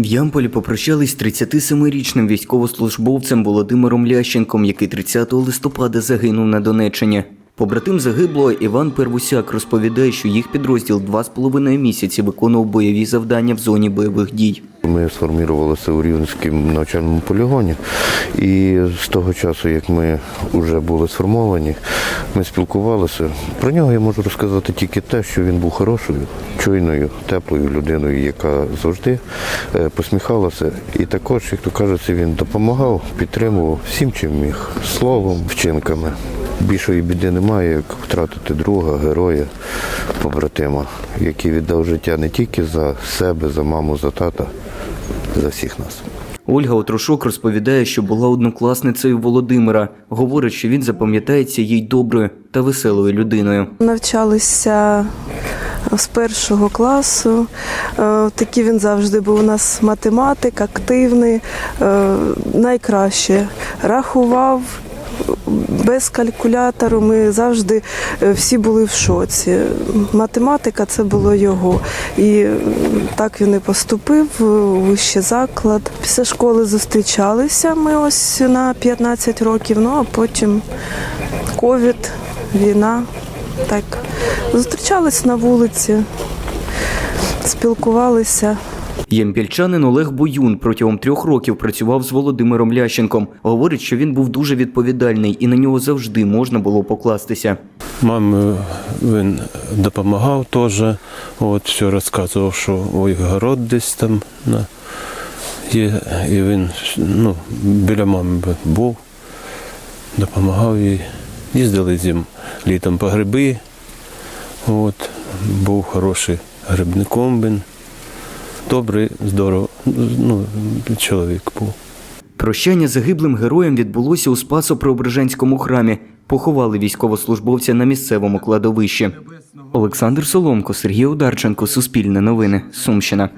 В Ямполі попрощались з 37-річним військовослужбовцем Володимиром Лященком, який 30 листопада загинув на Донеччині. Побратим загиблого Іван Первусяк розповідає, що їх підрозділ два з половиною місяці виконував бойові завдання в зоні бойових дій. Ми сформувалися у Рівненському навчальному полігоні, і з того часу, як ми вже були сформовані, ми спілкувалися. Про нього я можу розказати тільки те, що він був хорошою, чуйною, теплою людиною, яка завжди е, посміхалася. І також, як то кажеться, він допомагав, підтримував всім, чим міг, словом, вчинками. Більшої біди немає, як втратити друга, героя, побратима, який віддав життя не тільки за себе, за маму, за тата, за всіх нас. Ольга Отрошок розповідає, що була однокласницею Володимира. Говорить, що він запам'ятається їй доброю та веселою людиною. Навчалися з першого класу. Е, Такий він завжди був у нас математик, активний, е, найкраще рахував. Без калькулятору ми завжди е, всі були в шоці. Математика це було його. І так він і поступив у вищий заклад. Після школи зустрічалися ми ось на 15 років, ну а потім ковід, війна. Так, зустрічались на вулиці, спілкувалися. Ємпільчанин Олег Боюн протягом трьох років працював з Володимиром Лященком. Говорить, що він був дуже відповідальний і на нього завжди можна було покластися. Мамі він допомагав теж. От все розказував, що ой, город десь там є, і він ну, біля мами був, допомагав їй. Їздили з ним літом по гриби. От, був хороший грибником він. Добрий, здоровий ну, чоловік був. Прощання загиблим героєм відбулося у Спасо-Преображенському храмі. Поховали військовослужбовця на місцевому кладовищі. Олександр Соломко, Сергій Ударченко, Суспільне новини, Сумщина.